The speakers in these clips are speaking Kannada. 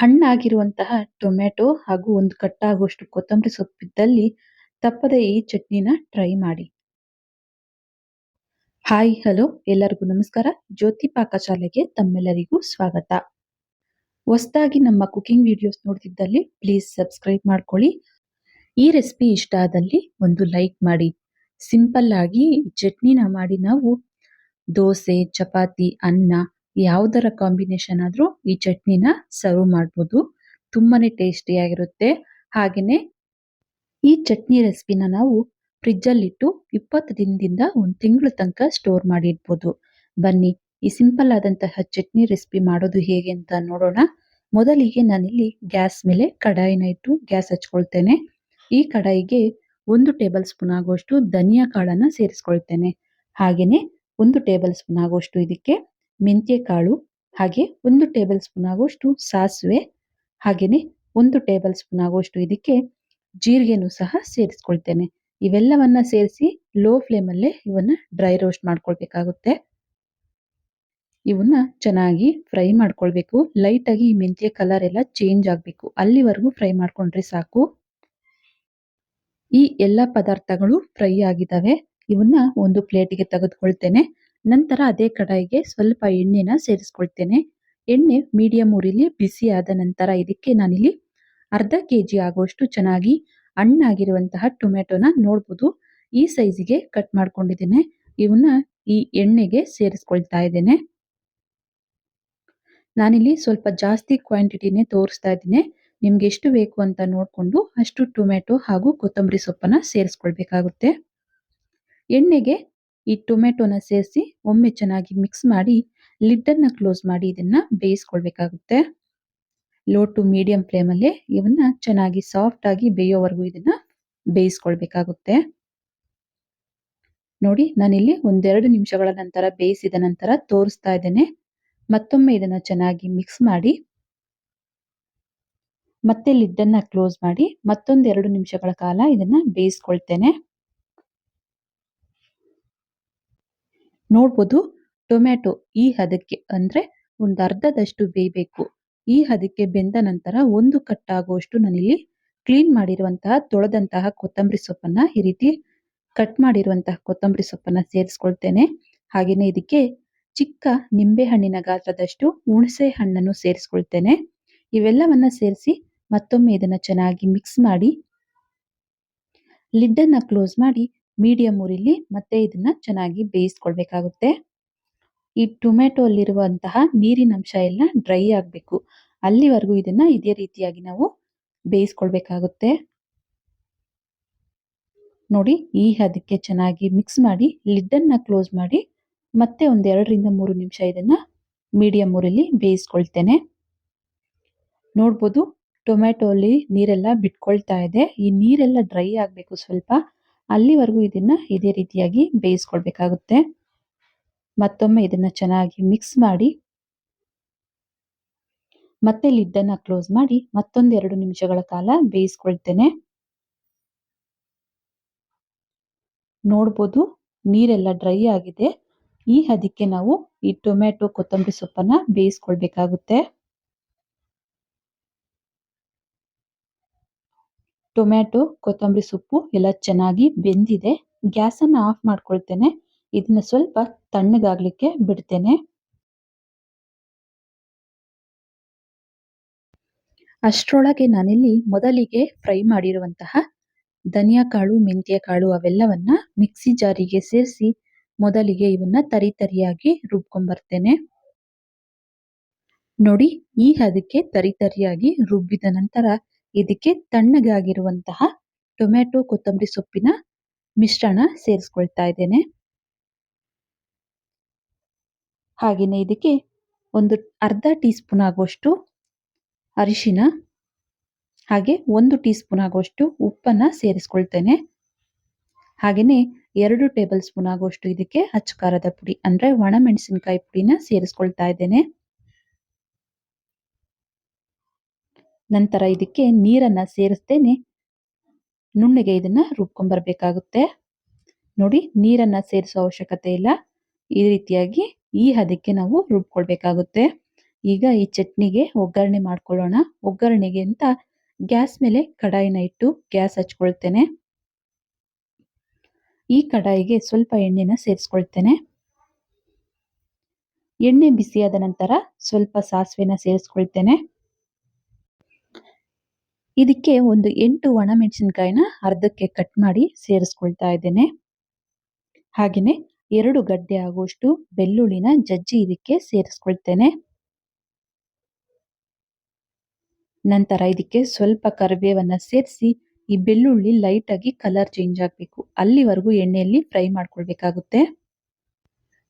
ಹಣ್ಣಾಗಿರುವಂತಹ ಟೊಮ್ಯಾಟೊ ಹಾಗೂ ಒಂದು ಕಟ್ಟಾಗುವಷ್ಟು ಕೊತ್ತಂಬರಿ ಸೊಪ್ಪಿದ್ದಲ್ಲಿ ತಪ್ಪದೆ ಈ ಚಟ್ನಿನ ಟ್ರೈ ಮಾಡಿ. ಹಾಯ್ ಹಲೋ ಎಲ್ಲರಿಗೂ ನಮಸ್ಕಾರ. ಜ್ಯೋತಿ ಪಾಕಶಾಲೆಗೆ ತಮ್ಮೆಲ್ಲರಿಗೂ ಸ್ವಾಗತ. ಹೊಸದಾಗಿ ನಮ್ಮ ಕುಕಿಂಗ್ ವಿಡಿಯೋಸ್ ನೋಡ್ತಿದ್ದಲ್ಲಿ ಪ್ಲೀಸ್ ಸಬ್ಸ್ಕ್ರೈಬ್ ಮಾಡ್ಕೊಳ್ಳಿ. ಈ ರೆಸಿಪಿ ಇಷ್ಟ ಆದಲ್ಲಿ ಒಂದು ಲೈಕ್ ಮಾಡಿ. ಸಿಂಪಲ್ ಆಗಿ ಚಟ್ನಿನ ಮಾಡಿ ನಾವು ದೋಸೆ, ಚಪಾತಿ, ಅನ್ನ ಯಾವುದರ ಕಾಂಬಿನೇಷನ್ ಆದ್ರೂ ಈ ಚಟ್ನಿನ ಸರ್ವ್ ಮಾಡ್ಬೋದು. ತುಂಬಾನೇ ಟೇಸ್ಟಿಯಾಗಿರುತ್ತೆ ಹಾಗೇನೆ ಈ ಚಟ್ನಿ ರೆಸಿಪಿನ ನಾವು ಫ್ರಿಜ್ ಅಲ್ಲಿ ಇಟ್ಟು ಇಪ್ಪತ್ತು ದಿನದಿಂದ ಒಂದು ತಿಂಗಳ ತನಕ ಸ್ಟೋರ್ ಮಾಡಿ ಇಡ್ಬೋದು ಬನ್ನಿ, ಈ ಸಿಂಪಲ್ ಆದಂತಹ ಚಟ್ನಿ ರೆಸಿಪಿ ಮಾಡೋದು ಹೇಗೆ ಅಂತ ನೋಡೋಣ. ಮೊದಲಿಗೆ ನಾನಿಲ್ಲಿ ಗ್ಯಾಸ್ ಮೇಲೆ ಕಡಾಯಿನ ಇಟ್ಟು ಗ್ಯಾಸ್ ಹಚ್ಕೊಳ್ತೇನೆ. ಈ ಕಡಾಯಿಗೆ ಒಂದು ಟೇಬಲ್ ಸ್ಪೂನ್ ಆಗುವಷ್ಟು ಧನಿಯಾ ಕಾಳನ್ನ ಸೇರಿಸ್ಕೊಳ್ತೇನೆ. ಹಾಗೆಯೇ ಒಂದು ಟೇಬಲ್ ಸ್ಪೂನ್ ಆಗುವಷ್ಟು ಇದಕ್ಕೆ ಮೆಂತ್ಯ ಕಾಳು ಹಾಗೆ ಒಂದು ಟೇಬಲ್ ಸ್ಪೂನ್ ಆಗುವಷ್ಟು ಸಾಸಿವೆ, ಹಾಗೇನೆ ಒಂದು ಟೇಬಲ್ ಸ್ಪೂನ್ ಆಗುವಷ್ಟು ಇದಕ್ಕೆ ಜೀರಿಗೆನೂ ಸಹ ಸೇರಿಸ್ಕೊಳ್ತೇನೆ. ಇವೆಲ್ಲವನ್ನ ಸೇರಿಸಿ ಲೋ ಫ್ಲೇಮ್ ಅಲ್ಲೇ ಇವನ್ನ ಡ್ರೈ ರೋಸ್ಟ್ ಮಾಡ್ಕೊಳ್ಬೇಕಾಗುತ್ತೆ. ಇವನ್ನ ಚೆನ್ನಾಗಿ ಫ್ರೈ ಮಾಡ್ಕೊಳ್ಬೇಕು. ಲೈಟ್ ಆಗಿ ಈ ಮೆಂತ್ಯ ಕಲರ್ ಎಲ್ಲ ಚೇಂಜ್ ಆಗಬೇಕು. ಅಲ್ಲಿವರೆಗೂ ಫ್ರೈ ಮಾಡ್ಕೊಂಡ್ರೆ ಸಾಕು. ಈ ಎಲ್ಲ ಪದಾರ್ಥಗಳು ಫ್ರೈ ಆಗಿದ್ದಾವೆ. ಇವನ್ನ ಒಂದು ಪ್ಲೇಟಿಗೆ ತೆಗೆದುಕೊಳ್ತೇನೆ. ನಂತರ ಅದೇ ಕಡಾಯಿಗೆ ಸ್ವಲ್ಪ ಎಣ್ಣೆನ ಸೇರಿಸ್ಕೊಳ್ತೇನೆ. ಎಣ್ಣೆ ಮೀಡಿಯಮ್ ಉರಿಲಿ ಬಿಸಿ ಆದ ನಂತರ ಇದಕ್ಕೆ ನಾನಿಲ್ಲಿ ಅರ್ಧ ಕೆ ಜಿ ಆಗುವಷ್ಟು ಚೆನ್ನಾಗಿ ಹಣ್ಣಾಗಿರುವಂತಹ ಟೊಮೆಟೊನ ನೋಡ್ಬೋದು. ಈ ಸೈಜಿಗೆ ಕಟ್ ಮಾಡ್ಕೊಂಡಿದ್ದೇನೆ. ಇವನ್ನ ಈ ಎಣ್ಣೆಗೆ ಸೇರಿಸ್ಕೊಳ್ತಾ ಇದ್ದೇನೆ. ನಾನಿಲ್ಲಿ ಸ್ವಲ್ಪ ಜಾಸ್ತಿ ಕ್ವಾಂಟಿಟಿನೇ ತೋರಿಸ್ತಾ ಇದ್ದೀನಿ. ನಿಮ್ಗೆ ಎಷ್ಟು ಬೇಕು ಅಂತ ನೋಡಿಕೊಂಡು ಅಷ್ಟು ಟೊಮೆಟೊ ಹಾಗೂ ಕೊತ್ತಂಬರಿ ಸೊಪ್ಪನ್ನ ಸೇರಿಸ್ಕೊಳ್ಬೇಕಾಗುತ್ತೆ. ಎಣ್ಣೆಗೆ ಈ ಟೊಮೆಟೊನ ಸೇರಿಸಿ ಒಮ್ಮೆ ಚೆನ್ನಾಗಿ ಮಿಕ್ಸ್ ಮಾಡಿ ಲಿಡ್ಡನ್ನ ಕ್ಲೋಸ್ ಮಾಡಿ ಇದನ್ನ ಬೇಯಿಸ್ಕೊಳ್ಬೇಕಾಗುತ್ತೆ. ಲೋ ಟು ಮೀಡಿಯಂ ಫ್ಲೇಮಲ್ಲಿ ಇವನ್ನ ಚೆನ್ನಾಗಿ ಸಾಫ್ಟ್ ಆಗಿ ಬೇಯೋವರೆಗೂ ಇದನ್ನ ಬೇಯಿಸ್ಕೊಳ್ಬೇಕಾಗುತ್ತೆ. ನೋಡಿ, ನಾನಿಲ್ಲಿ ಒಂದೆರಡು ನಿಮಿಷಗಳ ನಂತರ ಬೇಯಿಸಿದ ನಂತರ ತೋರಿಸ್ತಾ ಇದ್ದೇನೆ. ಮತ್ತೊಮ್ಮೆ ಇದನ್ನ ಚೆನ್ನಾಗಿ ಮಿಕ್ಸ್ ಮಾಡಿ ಮತ್ತೆ ಲಿಡ್ಡನ್ನ ಕ್ಲೋಸ್ ಮಾಡಿ ಮತ್ತೊಂದೆರಡು ನಿಮಿಷಗಳ ಕಾಲ ಇದನ್ನ ಬೇಯಿಸ್ಕೊಳ್ತೇನೆ. ನೋಡ್ಬೋದು ಟೊಮ್ಯಾಟೊ ಈ ಹದಕ್ಕೆ ಅಂದ್ರೆ ಒಂದು ಅರ್ಧದಷ್ಟು ಬೇಯಬೇಕು. ಈ ಹದಕ್ಕೆ ಬೆಂದ ನಂತರ ಒಂದು ಕಟ್ಟಾಗುವಷ್ಟು ನಾನಿಲ್ಲಿ ಕ್ಲೀನ್ ಮಾಡಿರುವಂತಹ ತೊಳೆದಂತಹ ಕೊತ್ತಂಬರಿ ಸೊಪ್ಪನ್ನ ಈ ರೀತಿ ಕಟ್ ಮಾಡಿರುವಂತಹ ಕೊತ್ತಂಬರಿ ಸೊಪ್ಪನ್ನ ಸೇರಿಸ್ಕೊಳ್ತೇನೆ. ಹಾಗೇನೆ ಇದಕ್ಕೆ ಚಿಕ್ಕ ನಿಂಬೆ ಹಣ್ಣಿನ ಗಾತ್ರದಷ್ಟು ಹುಣಸೆ ಹಣ್ಣನ್ನು ಸೇರಿಸ್ಕೊಳ್ತೇನೆ. ಇವೆಲ್ಲವನ್ನ ಸೇರಿಸಿ ಮತ್ತೊಮ್ಮೆ ಇದನ್ನ ಚೆನ್ನಾಗಿ ಮಿಕ್ಸ್ ಮಾಡಿ ಲಿಡ್ ಅನ್ನ ಕ್ಲೋಸ್ ಮಾಡಿ ಮೀಡಿಯಂ ಉರಿಲಿ ಮತ್ತೆ ಇದನ್ನ ಚೆನ್ನಾಗಿ ಬೇಯಿಸ್ಕೊಳ್ಬೇಕಾಗುತ್ತೆ. ಈ ಟೊಮೆಟೊ ಅಲ್ಲಿರುವಂತಹ ನೀರಿನ ಅಂಶ ಎಲ್ಲ ಡ್ರೈ ಆಗಬೇಕು. ಅಲ್ಲಿವರೆಗೂ ಇದನ್ನ ಇದೇ ರೀತಿಯಾಗಿ ನಾವು ಬೇಯಿಸ್ಕೊಳ್ಬೇಕಾಗುತ್ತೆ. ನೋಡಿ, ಈ ಹದಕ್ಕೆ ಚೆನ್ನಾಗಿ ಮಿಕ್ಸ್ ಮಾಡಿ ಲಿಡ್ ಅನ್ನ ಕ್ಲೋಸ್ ಮಾಡಿ, ಮತ್ತೆ ಒಂದ್ ಎರಡರಿಂದ ಮೂರು ನಿಮಿಷ ಇದನ್ನ ಮೀಡಿಯಂ ಊರಲ್ಲಿ ಬೇಯಿಸ್ಕೊಳ್ತೇನೆ. ನೋಡ್ಬೋದು ಟೊಮೆಟೊ ಅಲ್ಲಿ ನೀರೆಲ್ಲ ಬಿಟ್ಕೊಳ್ತಾ ಇದೆ. ಈ ನೀರೆಲ್ಲ ಡ್ರೈ ಆಗಬೇಕು ಸ್ವಲ್ಪ. ಅಲ್ಲಿವರೆಗೂ ಇದನ್ನ ಇದೇ ರೀತಿಯಾಗಿ ಬೇಯಿಸ್ಕೊಳ್ಬೇಕಾಗುತ್ತೆ. ಮತ್ತೊಮ್ಮೆ ಇದನ್ನ ಚೆನ್ನಾಗಿ ಮಿಕ್ಸ್ ಮಾಡಿ, ಮತ್ತೆ ಲಿದ್ದನ್ನು ಕ್ಲೋಸ್ ಮಾಡಿ ಮತ್ತೊಂದೆರಡು ನಿಮಿಷಗಳ ಕಾಲ ಬೇಯಿಸ್ಕೊಳ್ತೇನೆ. ನೋಡ್ಬೋದು ನೀರೆಲ್ಲ ಡ್ರೈ ಆಗಿದೆ. ಈ ಹದಕ್ಕೆ ನಾವು ಈ ಟೊಮೆಟೊ ಕೊತ್ತಂಬರಿ ಸೊಪ್ಪನ್ನು ಬೇಯಿಸ್ಕೊಳ್ಬೇಕಾಗುತ್ತೆ. ಟೊಮ್ಯಾಟೊ, ಕೊತ್ತಂಬರಿ ಸೊಪ್ಪು ಎಲ್ಲ ಚೆನ್ನಾಗಿ ಬೆಂದಿದೆ. ಗ್ಯಾಸನ್ನು ಆಫ್ ಮಾಡ್ಕೊಳ್ತೇನೆ. ಇದನ್ನ ಸ್ವಲ್ಪ ತಣ್ಣಗಾಗಲಿಕ್ಕೆ ಬಿಡ್ತೇನೆ. ಅಷ್ಟರೊಳಗೆ ನಾನಿಲ್ಲಿ ಮೊದಲಿಗೆ ಫ್ರೈ ಮಾಡಿರುವಂತಹ ಧನಿಯಾ ಕಾಳು ಮೆಂತ್ಯ ಕಾಳು ಅವೆಲ್ಲವನ್ನ ಮಿಕ್ಸಿ ಜಾರಿಗೆ ಸೇರಿಸಿ ಮೊದಲಿಗೆ ಇವನ್ನ ತರಿ ತರಿಯಾಗಿ ರುಬ್ಕೊಂಡ್ಬರ್ತೇನೆ ನೋಡಿ, ಈ ಹದಕ್ಕೆ ತರಿ ತರಿಯಾಗಿ ರುಬ್ಬಿದ ನಂತರ ಇದಕ್ಕೆ ತಣ್ಣಗಾಗಿರುವಂತಹ ಟೊಮ್ಯಾಟೊ, ಕೊತ್ತಂಬರಿ ಸೊಪ್ಪಿನ ಮಿಶ್ರಣ ಸೇರಿಸ್ಕೊಳ್ತಾ ಇದ್ದೇನೆ. ಹಾಗೆಯೇ ಇದಕ್ಕೆ ಒಂದು ಅರ್ಧ ಟೀ ಸ್ಪೂನ್ ಆಗುವಷ್ಟು ಅರಿಶಿನ, ಹಾಗೆ ಒಂದು ಟೀ ಸ್ಪೂನ್ ಆಗುವಷ್ಟು ಉಪ್ಪನ್ನ ಸೇರಿಸ್ಕೊಳ್ತೇನೆ. ಹಾಗೆಯೇ ಎರಡು ಟೇಬಲ್ ಸ್ಪೂನ್ ಆಗುವಷ್ಟು ಇದಕ್ಕೆ ಅಚ್ಚಕಾರದ ಪುಡಿ, ಅಂದ್ರೆ ಒಣಮೆಣಸಿನಕಾಯಿ ಪುಡಿನ ಸೇರಿಸ್ಕೊಳ್ತಾ ಇದ್ದೇನೆ. ನಂತರ ಇದಕ್ಕೆ ನೀರನ್ನ ಸೇರಿಸ್ತೇನೆ. ನುಣ್ಣಗೆ ಇದನ್ನ ರುಬ್ಕೊಂಡ್ಬರ್ಬೇಕಾಗುತ್ತೆ ನೋಡಿ, ನೀರನ್ನ ಸೇರಿಸೋ ಅವಶ್ಯಕತೆ ಇಲ್ಲ. ಈ ರೀತಿಯಾಗಿ ಈ ಹದಕ್ಕೆ ನಾವು ರುಬ್ಕೊಳ್ಬೇಕಾಗುತ್ತೆ. ಈಗ ಈ ಚಟ್ನಿಗೆ ಒಗ್ಗರಣೆ ಮಾಡ್ಕೊಳ್ಳೋಣ. ಒಗ್ಗರಣೆಗೆ ಅಂತ ಗ್ಯಾಸ್ ಮೇಲೆ ಕಡಾಯಿನ ಇಟ್ಟು ಗ್ಯಾಸ್ ಹಚ್ಕೊಳ್ತೇನೆ. ಈ ಕಡಾಯಿಗೆ ಸ್ವಲ್ಪ ಎಣ್ಣೆನ ಸೇರಿಸ್ಕೊಳ್ತೇನೆ. ಎಣ್ಣೆ ಬಿಸಿಯಾದ ನಂತರ ಸ್ವಲ್ಪ ಸಾಸಿವೆನ ಸೇರಿಸ್ಕೊಳ್ತೇನೆ. ಇದಕ್ಕೆ ಒಂದು ಎಂಟು ಒಣಮೆಣಸಿನಕಾಯಿನ ಅರ್ಧಕ್ಕೆ ಕಟ್ ಮಾಡಿ ಸೇರಿಸ್ಕೊಳ್ತಾ ಇದ್ದೇನೆ. ಹಾಗೆಯೇ ಎರಡು ಗಡ್ಡೆ ಆಗುವಷ್ಟು ಬೆಳ್ಳುಳ್ಳಿನ ಜಜ್ಜಿ ಇದಕ್ಕೆ ಸೇರಿಸ್ಕೊಳ್ತೇನೆ. ನಂತರ ಇದಕ್ಕೆ ಸ್ವಲ್ಪ ಕರಿಬೇವನ್ನ ಸೇರಿಸಿ ಈ ಬೆಳ್ಳುಳ್ಳಿ ಲೈಟ್ ಆಗಿ ಕಲರ್ ಚೇಂಜ್ ಆಗಬೇಕು. ಅಲ್ಲಿವರೆಗೂ ಎಣ್ಣೆಯಲ್ಲಿ ಫ್ರೈ ಮಾಡ್ಕೊಳ್ಬೇಕಾಗುತ್ತೆ.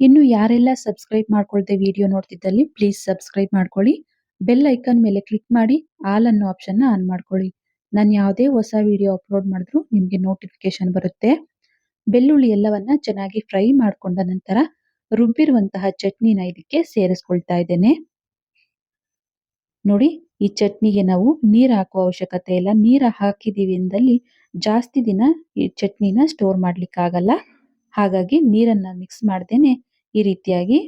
ಇನ್ನು ಯಾರೆಲ್ಲ ಸಬ್ಸ್ಕ್ರೈಬ್ ಮಾಡ್ಕೊಳ್ದೆ ವಿಡಿಯೋ ನೋಡ್ತಿದ್ದಲ್ಲಿ ಪ್ಲೀಸ್ ಸಬ್ಸ್ಕ್ರೈಬ್ ಮಾಡ್ಕೊಳ್ಳಿ. ಬೆಲ್ ಐಕಾನ್ ಮೇಲೆ ಕ್ಲಿಕ್ ಮಾಡಿ ಆಲ್ ಅನ್ನೋ ಆಪ್ಷನ್ನ ಆನ್ ಮಾಡ್ಕೊಳ್ಳಿ. ನಾನು ಯಾವುದೇ ಹೊಸ ವಿಡಿಯೋ ಅಪ್ಲೋಡ್ ಮಾಡಿದ್ರು ನಿಮಗೆ ನೋಟಿಫಿಕೇಶನ್ ಬರುತ್ತೆ. ಬೆಳ್ಳುಳ್ಳಿ ಎಲ್ಲವನ್ನ ಚೆನ್ನಾಗಿ ಫ್ರೈ ಮಾಡಿಕೊಂಡ ನಂತರ ರುಬ್ಬಿರುವಂತಹ ಚಟ್ನಿನ ಇದಕ್ಕೆ ಸೇರಿಸ್ಕೊಳ್ತಾ ಇದ್ದೇನೆ. ನೋಡಿ, ಈ ಚಟ್ನಿಗೆ ನಾವು ನೀರು ಹಾಕುವ ಅವಶ್ಯಕತೆ ಇಲ್ಲ. ನೀರು ಹಾಕಿದೀವಿ ಅಂದಲ್ಲಿ ಜಾಸ್ತಿ ದಿನ ಈ ಚಟ್ನಿನ ಸ್ಟೋರ್ ಮಾಡ್ಲಿಕ್ಕಾಗಲ್ಲ ಹಾಗಾಗಿ ನೀರನ್ನ ಮಿಕ್ಸ್ ಮಾಡ್ದೇನೆ ಈ ರೀತಿಯಾಗಿ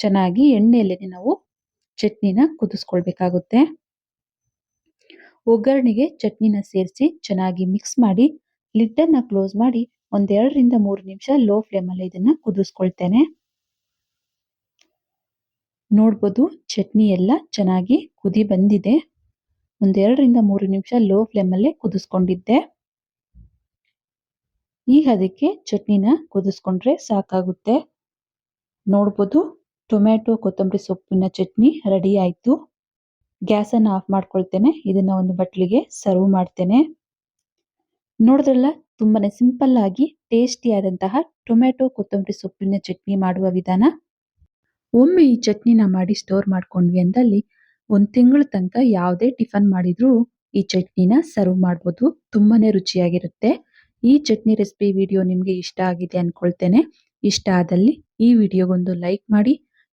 ಚೆನ್ನಾಗಿ ಎಣ್ಣೆಯಲ್ಲಿ ನಾವು ಚಟ್ನಿನ ಕುದಿಸ್ಕೊಳ್ಬೇಕಾಗುತ್ತೆ. ಒಗ್ಗರಣೆಗೆ ಚಟ್ನಿನ ಸೇರಿಸಿ ಚೆನ್ನಾಗಿ ಮಿಕ್ಸ್ ಮಾಡಿ ಲಿಡ್ ಅನ್ನ ಕ್ಲೋಸ್ ಮಾಡಿ ಒಂದೆರಡರಿಂದ ಮೂರು ನಿಮಿಷ ಲೋ ಫ್ಲೇಮ್ ಅಲ್ಲಿ ಇದನ್ನ ಕುದಿಸ್ಕೊಳ್ತೇನೆ. ನೋಡ್ಬೋದು ಚಟ್ನಿ ಎಲ್ಲ ಚೆನ್ನಾಗಿ ಕುದಿ ಬಂದಿದೆ. ಒಂದೆರಡರಿಂದ ಮೂರು ನಿಮಿಷ ಲೋ ಫ್ಲೇಮ್ ಅಲ್ಲೇ ಕುದಿಸ್ಕೊಂಡಿದ್ದೆ. ಈಗ ಅದಕ್ಕೆ ಚಟ್ನಿನ ಕುದಿಸ್ಕೊಂಡ್ರೆ ಸಾಕಾಗುತ್ತೆ. ನೋಡ್ಬೋದು ಟೊಮ್ಯಾಟೊ, ಕೊತ್ತಂಬರಿ ಸೊಪ್ಪಿನ ಚಟ್ನಿ ರೆಡಿ ಆಯ್ತು. ಗ್ಯಾಸನ್ನು ಆಫ್ ಮಾಡ್ಕೊಳ್ತೇನೆ. ಇದನ್ನ ಒಂದು ಬಟ್ಲಿಗೆ ಸರ್ವ್ ಮಾಡ್ತೇನೆ. ನೋಡಿದ್ರಲ್ಲ, ತುಂಬಾನೇ ಸಿಂಪಲ್ ಆಗಿ ಟೇಸ್ಟಿ ಆದಂತಹ ಟೊಮ್ಯಾಟೊ, ಕೊತ್ತಂಬರಿ ಸೊಪ್ಪಿನ ಚಟ್ನಿ ಮಾಡುವ ವಿಧಾನ. ಒಮ್ಮೆ ಈ ಚಟ್ನಿನ ಮಾಡಿ ಸ್ಟೋರ್ ಮಾಡ್ಕೊಂಡ್ವಿ ಅಂದಲ್ಲಿ ಒಂದು ತಿಂಗಳ ತನಕ ಯಾವುದೇ ಟಿಫನ್ ಮಾಡಿದ್ರು ಈ ಚಟ್ನಿನ ಸರ್ವ್ ಮಾಡ್ಬೋದು. ತುಂಬಾನೇ ರುಚಿಯಾಗಿರುತ್ತೆ. ಈ ಚಟ್ನಿ ರೆಸಿಪಿ ವಿಡಿಯೋ ನಿಮಗೆ ಇಷ್ಟ ಆಗಿದೆ ಅಂದ್ಕೊಳ್ತೇನೆ ಇಷ್ಟ ಆದಲ್ಲಿ ಈ ವಿಡಿಯೋಗೊಂದು ಲೈಕ್ ಮಾಡಿ